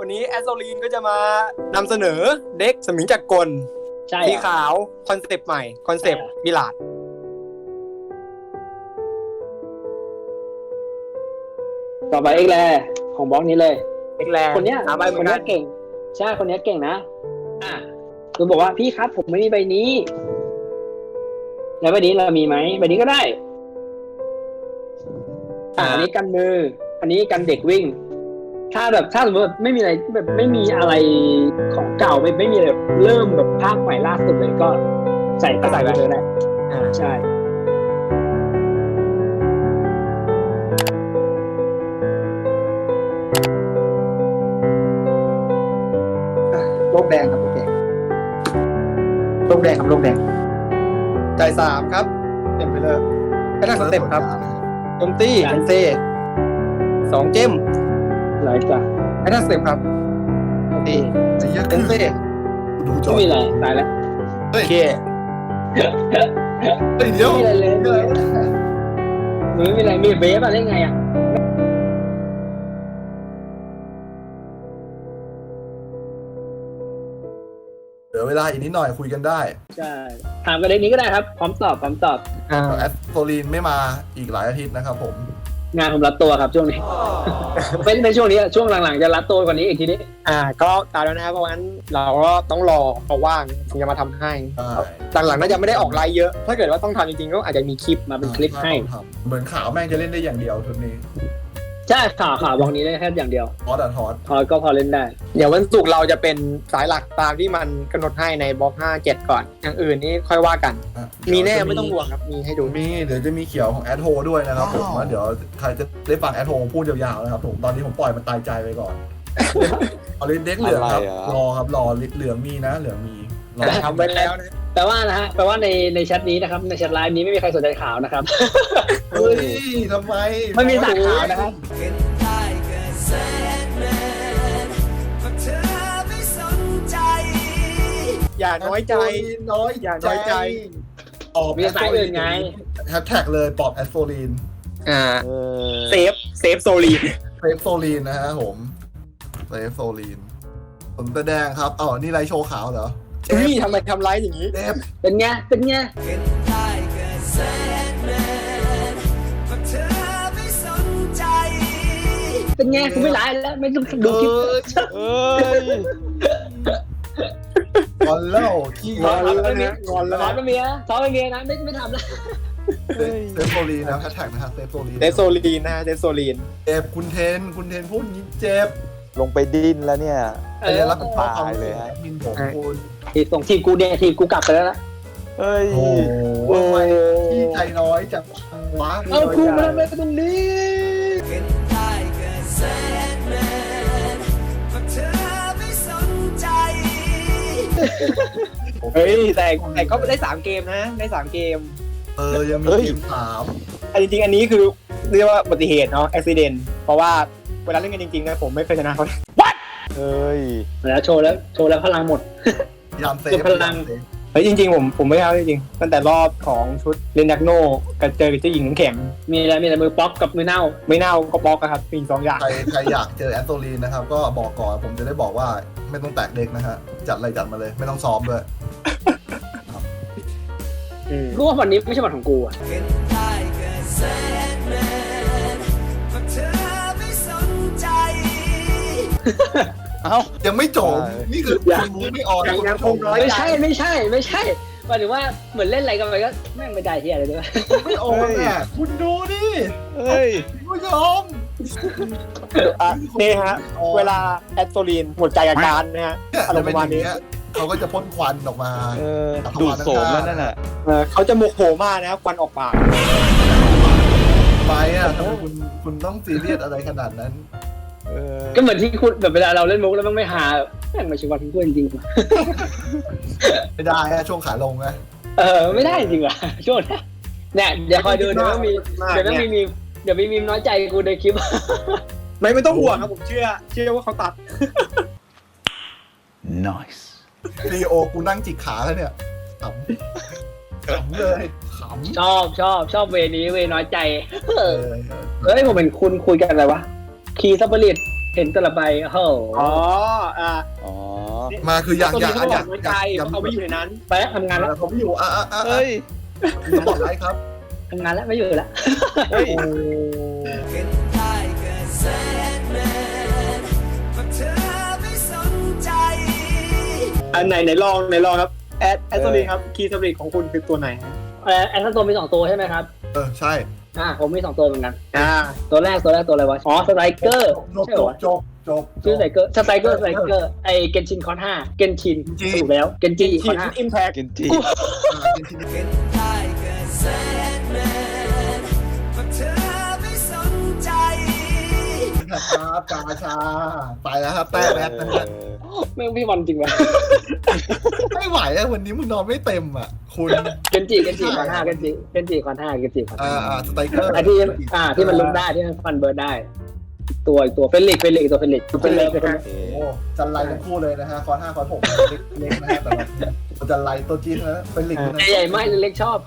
วันนี้แอสโซลีนก็จะมานำเสนอเด็กสมิงจักรกลใช่สีเหรอขาวคอนเซปต์ใหม่คอนเซปต์ใช่เหรอมิลาดต่อไปเอ็กแลของบล็อกนี้เลยเอ็กแลนด์คนเนี้ยหาใบเหมืคอนนเนี้กัยนเก่งใช่คนเนี้ยเก่งนะ อะคือบอกว่าพี่ครับผมไม่มีใบนี้ แล้วใบนี้เรามีไหมใบนี้ก็ได้ อะอันนี้กันมือ อันนี้กันเด็กวิ่ง ถ้าแบบถ้าสมมติแบบไม่มีอะไรแบบไม่มีอะไรของเก่าไม่ไม่มีอะไรแบบเริ่มแบบภาคใหม่ล่าสุดเลยก็ใส่ก็ใส่ไปเลยได้อ่าใช่โลกแดงครับโอเคโลกแดงครับโลกแดงจ่ายสามครับเต็มไปเลยแค่ทางสเต็ปครับโจมตีเอนเซสองเจม หลายจ้ะแค่ทางสเต็ปครับโอเคไอ้เหี้ยเอนเซดูจอไม่ดมีอะไรตายแล้วโอเคเฮ้ยเดี๋ยวไม่มีอะไรเลยเดี๋ยวมันไม่มีอะไรมีเบฟอะได้ไงอะเหลือเวลาอีกนิดหน่อยคุยกันได้ใช่ถามกันเด็กนี้ก็ได้ครับ พร้อมตอบพร้อมตอบ อ่าแอสโซลีนไม่มาอีกหลายอาทิตย์นะครับผม งานผมรัดตัวครับช่วงนี้เป็นในช่วงนี้อะช่วงหลังๆจะรัดตัวกว่านี้อีกทีนี้อ่า ก็ตามแล้วนะครับเพราะงั้นเราก็ต้องรอเขาว่างถึงจะมาทำให้ใช่หลังๆน่าจะไม่ได้ออกไลน์เยอะ ถ้าเกิดว่าต้องทำจริงๆก็อาจจะมีคลิปมาเป็นคลิปให้เหมือนขาวแม่งจะเล่นได้อย่างเดียวทุนนี้ ใช่ข่าวข่าวบอกนี้ได้แค่อย่างเดียวทอสอะทอสพอก็พอเล่นได้ เดี๋ยววันศุกร์เราจะเป็นสายหลักตามที่มันกำหนดให้ในบล็อก 57 ก่อน อย่างอื่นนี่ค่อยว่ากัน อะมีแน่เดี๋ยวจะไม่ต้องห่วงครับ มีให้ดู มีเดี๋ยวจะมีเขียวของแอดโฮด้วยนะครับผมว่าเดี๋ยวใครจะได้ฟังแอดโฮพูดยาวๆนะครับผมตอนนี้ผมปล่อยมันตายใจไปก่อน เอาเล่นเด็กเหลืองครับ อะไรอะ รอครับรอเหลืองมีนะ เหลืองมีรอทำไว้แล้วนะ แปลว่านะฮะแปลว่าในในแชทนี้นะครับ ในแชทไลน์นี้ไม่มีใครสนใจข่าวนะครับ เฮ้ยทำไมไม่มีสายข่าวนะครับ อย่าน้อยใจ น้อยอย่าน้อยใจ ออกมีสายอื่นไง แฮชแท็กเลยปอบแอสโซลีนอ่าเออเซฟเซฟโซลีนเซฟโซลีนนะฮะผมเซฟโซลีนผมตะแดงครับอ๋อนี่ไรโชว์ขาวเหรอ เจเฮ้ยฟทำไมทำร้ายอย่างนี้เจฟเป็นไง เป็นไงเป็นไงกูไม่ร้ายแล้ว ไม่ต้องดูคลิปเอ้ยงอนแล้วขี้งงออนนแล้วนะงอนแล้วร้านนะไม่มีนะซ้อมไม่มีนะไม่ไม่ทำแล้วเฮ้ยเซฟโซลีนนะแฮชแท็กนะฮะเซฟโซลีนเซฟโซลีนนะเซฟโซลีน เจ็บคุณเทน คุณเทนพูดอย่างนี้เจ็บ ลงไปดิ้นแล้วเนี่ยเอไอ้อรับผิดชอบความตายเลยฮะมินผมคุณทีมส่งทีมกูเดททีมกูกลับไปแล้วนะเฮ้ยโอ้โหโอ้ทำไมยพี่ใจน้อยจังวะเอาครูมาทำอะไรตรงนี้เฮ้ยแต่แต่ก็ได้สามเกมนะได้สามเกม เออยังมีเฮ้ยเกมสามอันจริงๆอันนี้คือเรียกว่าอุบัติเหตุเนาะอุบิเหตุเพราะว่า เวลาเล่นกันจริงๆนะผมไม่เคยชนะเขาเฮ้ยแล้วโชว์แล้วโชว์แล้วพลังหมด พยายามเซฟเก็บพลังพยายามเซฟเฮ้ยจริงๆผมผมไม่เอาจริงๆตั้งแต่รอบของชุดเลนดักโนกับเจอกับเจ้าหญิงน้ำแข็งมีอะไรมีอะไรมือป๊อกกับมือเน่า ไม่เน่าก็บล็อกอะครับมีสองอย่าง ใครใครอยากเจอแอนโทลีนนะครับ ก็บอกก่อนผมจะได้บอกว่าไม่ต้องแตกเด็กนะฮะ จัดอะไรจัดมาเลย ไม่ต้องซ้อมด้วย อืมรู้ว่าวันนี้ไม่ใช่วันของกูอะเอ้า ยังไม่จบ ใช่ นี่คือยังคุณรู้ไม่ออนยังยังคงน้อย ไม่ใช่ไม่ใช่ไม่ใช่หมายถึงว่าเหมือนเล่นอะไรกันไปก็แม่งไม่ได้ที่อะไรด้วย ไม่ออนอะคุณดูดิเฮ้ย คุณผู้ชมอะนี่ฮะ เวลาแอดโซลีนหมดใจอาการนะฮะ เนี่ยอารมณ์ประมาณนี้เยเขาก็จะพ่นควันออกมา เออดูดโสมแล้วนั่นน่ะ เออเขาจะโมโหมากนะครับควันออกปาก ไปอะทำไมคุณคุณต้องซีเรียสอะไรขนาดนั้นเออ ก็เหมือนที่คุณแบบเวลาเราเล่นมุกแล้วมันไม่หาแม่งไม่ใช่วันของกูจริงๆว่ะไม่ได้ฮะช่วงขาลงนะเออไม่ได้จริงว่ะช่วงเนี้ยเนี่ยเดี๋ยวคอยดูเดี๋ยวต้องมีมากเดี๋ยวต้องมีมีเดี๋ยวมีมีมน้อยใจกูในคลิป ไม่ไม่ต้องห่วงครับผมเชื่อ เชื่อว่าเขาตัด nice ซีโอกูนั่งจิกขาแล้วเนี่ยขำขำเลยขำชอบชอบชอบเวนี้เวน้อยใจเออเฮ้ยผมเป็นคุณคุยกันอะไรวะ คีซับเปอร์ลิตเห็นแต่ละใบโอ้โหอ๋ออ่าอ๋อ มาคืออยากตัวอยากนี้เขาอบอยากกไว้อใจยากอยากเขาไม่อยู่ในนั้นไปแล้วทำงานแล้วเขาไม่อยู่อะอะอะเฮ้ยสปอตไลท์ครับทำงานแล้วไม่อยู่แล้ว เฮ้ยโอ้อันไหนไหนลองไหนลองครับแอดแอดสลิครับคีย์สลิของคุณคือตัวไหนฮะ เอ่อแอนทันตัวมีสองตัวใช่ไหมครับ เออใช่ อ่าผมมีสองตัวเหมือนกัน อ่าตัวแรกตัวแรกตัวอะไรวะ อ๋อสไตรเกอร์จบใช่เหจรบอจบจบชื่อสไตรเกอร์สไตรเกอร์สไตรเกอร์ไอเกนชินคอนห้าเกนชินจริงถูกแล้วเกนจิคคีอนย์ห้าอิมแพคกินจี ครับกาชา ไปแล้วครับแต้มแอดนะฮะแม่งพี่บอลจริงวะไม่ไหวแล้ววันนี้มึงนอนไม่เต็มอะ คุณเกนจิเกนจิคอนห้าเกนจิเกนจิคอนห้าเกนจิคอนอ่าห้าอ่าสไตรเกอร์ไอที่อ่าที่มันลุกได้ที่มันฟันเบิร์ดได้อีกตัวอีกตัวเฟลลิกเฟลลิกอีกตัวเฟลลิกเป็นเลิฟเป็นเลิฟโอ้โหจันไรทั้งคู่เลยนะฮะคอนห้าคอนหกเล็กๆนะฮะแต่ว่าจันไรตัวจีนนะเป็นลิงนะใหญ่ๆไม่เล็กๆชอบ